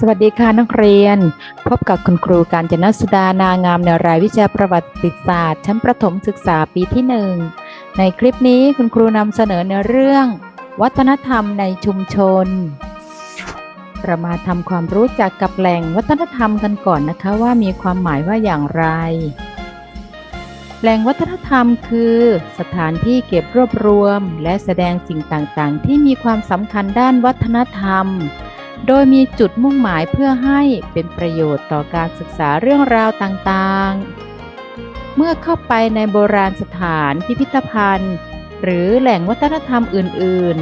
สวัสดีค่ะนักเรียน พบกับคุณครูการจนสุดานางามในรายวิชาประวัติศาสตร์ ชั้นประถมศึกษาปีที่หนึ่งในคลิปนี้คุณครูนำเสนอในเรื่อง วัฒนธรรมในชุมชนเรามาทำความรู้จักกับแหล่งวัฒนธรรมกันก่อนนะคะว่ามีความหมายว่าอย่างไร แหล่งวัฒนธรรมคือ สถานที่เก็บรวบรวม และแสดงสิ่งต่างๆ ที่มีความสำคัญด้านวัฒนธรรม โดยมีจุดมุ่งหมายเพื่อให้เป็นประโยชน์ต่อการศึกษาเรื่องราวต่างๆ เมื่อเข้าไปในโบราณสถานพิพิธภัณฑ์ หรือแหล่งวัฒนธรรมอื่น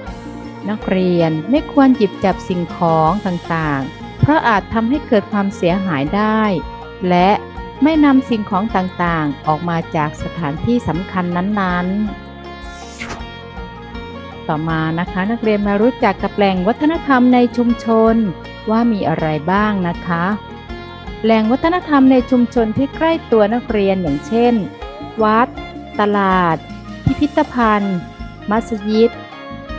ๆ นักเรียนไม่ควรหยิบจับสิ่งของต่างๆ เพราะอาจทำให้เกิดความเสียหายได้ และไม่นำสิ่งของต่างๆ ออกมาจากสถานที่สำคัญนั้นๆ ต่อมานะคะนักเรียนมารู้จักกับแหล่งวัฒนธรรมในชุมชน ว่ามีอะไรบ้างนะคะ แหล่งวัฒนธรรมในชุมชนที่ใกล้ตัวนักเรียนอย่างเช่น วัด ตลาด พิพิธภัณฑ์ มัสยิด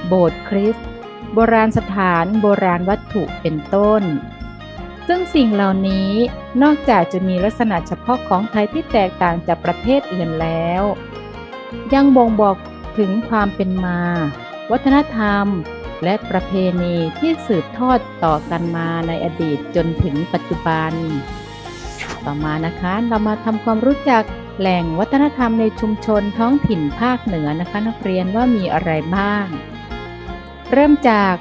โบสถ์คริสต์โบราณสถาน โบราณวัตถุเป็นต้น ซึ่งสิ่งเหล่านี้นอกจากจะมีลักษณะเฉพาะของไทยที่แตกต่างจากประเทศอื่นแล้ว ยังบ่งบอกถึงความเป็นมา วัฒนธรรม และประเพณีที่สืบทอดต่อกันมาในอดีตจนถึงปัจจุบัน ต่อมานะคะเรามาทำความรู้จักแหล่งวัฒนธรรมในชุมชนท้องถิ่นภาคเหนือนะคะนักเรียนว่ามีอะไรบ้าง เริ่มจาก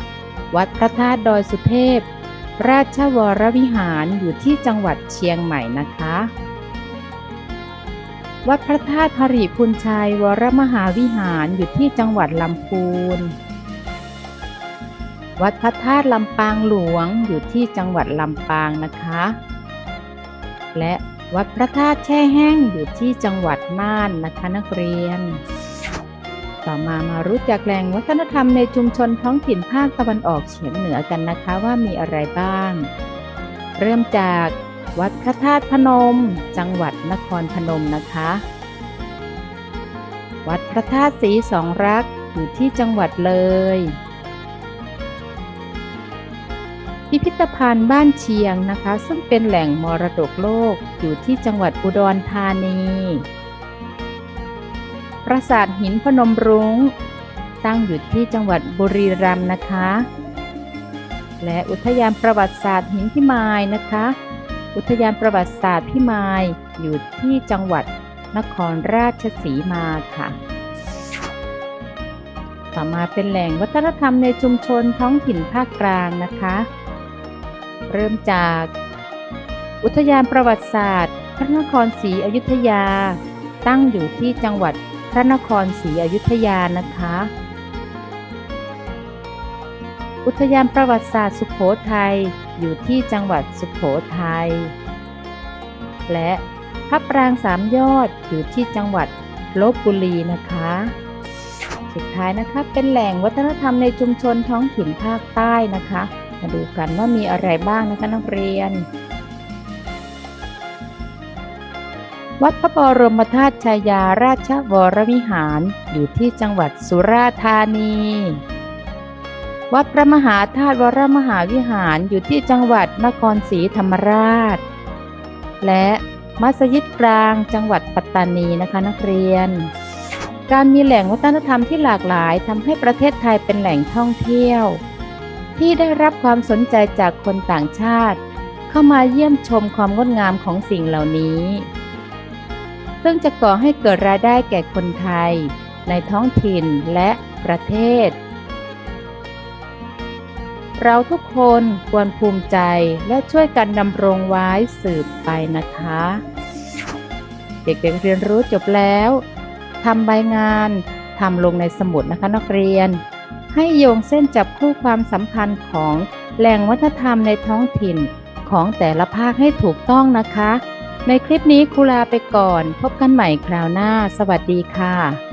วัดพระธาตุดอยสุเทพ ราชวรวิหารอยู่ที่จังหวัดเชียงใหม่นะคะ วัดพระธาตุหริพุนชัยวรมหาวิหารอยู่ที่จังหวัดลำพูน วัดพระธาตุลำปางหลวงอยู่ที่จังหวัดลำปางนะคะ และวัดพระธาตุแช่แห้งอยู่ที่จังหวัดน่านนะคะนักเรียน ต่อมามารู้จักแหล่งวัฒนธรรมในชุมชนท้องถิ่นภาคตะวันออกเฉียงเหนือกันนะคะว่ามีอะไรบ้าง เริ่มจาก วัดพระธาตุพนม จังหวัดนครพนมนะคะ วัดพระธาตุศรีสองรักอยู่ที่จังหวัดเลย พิพิธภัณฑ์บ้านเชียงนะคะ ซึ่งเป็นแหล่งมรดกโลกอยู่ที่จังหวัดอุดรธานี ปราสาทหินพนมรุง้ง ตั้งอยู่ที่จังหวัดบุรีรัมย์นะคะ และอุทยานประวัติศาสตร์หินพิมายนะคะ อุทยานประวัติศาสตร์พิมายอยู่ที่จังหวัดนครราชสีมาค่ะ ต่อมาเป็นแหล่งวัฒนธรรมในชุมชนท้องถิ่นภาคกลางนะคะ เริ่มจากอุทยานประวัติศาสตร์ พระนครศรีอยุธยา ตั้งอยู่ที่จังหวัดพระนครศรีอยุธยานะคะ อุทยานประวัติศาสตร์สุขโขทัย อยู่ที่จังหวัดสุขโขทัย และพระปรางสามยอดอยู่ที่จังหวัดลบบุรีนะคะ สุดท้ายนะคะเป็นแหล่งวัฒนธรรมในชุมชนท้องถิ่นภาคใต้นะคะ มาดูกันว่ามีอะไรบ้างนะคะนักเรียน วัดพระบรมธาตุชายาราชวรวิหาร อยู่ที่จังหวัดสุราษฎร์ธานี วัดพระมหาธาตุวรมหาวิหารอยู่ที่จังหวัดนครศรีธรรมราช และมัสยิดกลางจังหวัดปัตตานีนะคะนักเรียน การมีแหล่งวัฒนธรรมที่หลากหลายทำให้ประเทศไทยเป็นแหล่งท่องเที่ยว ที่ได้รับความสนใจจากคนต่างชาติ เข้ามาเยี่ยมชมความงดงามของสิ่งเหล่านี้ ซึ่งจะก่อให้เกิดรายได้แก่คนไทย ในท้องถิ่นและประเทศ เราทุกคนควรภูมิใจและช่วยกันดำรงไว้สืบไปนะคะ เด็กๆเรียนรู้จบแล้วทำใบงานทำลงในสมุดนะคะนักเรียน ให้โยงเส้นจับคู่ความสัมพันธ์ของแหล่งวัฒนธรรมในท้องถิ่นของแต่ละภาคให้ถูกต้องนะคะ ในคลิปนี้ครูลาไปก่อน พบกันใหม่คราวหน้า สวัสดีค่ะ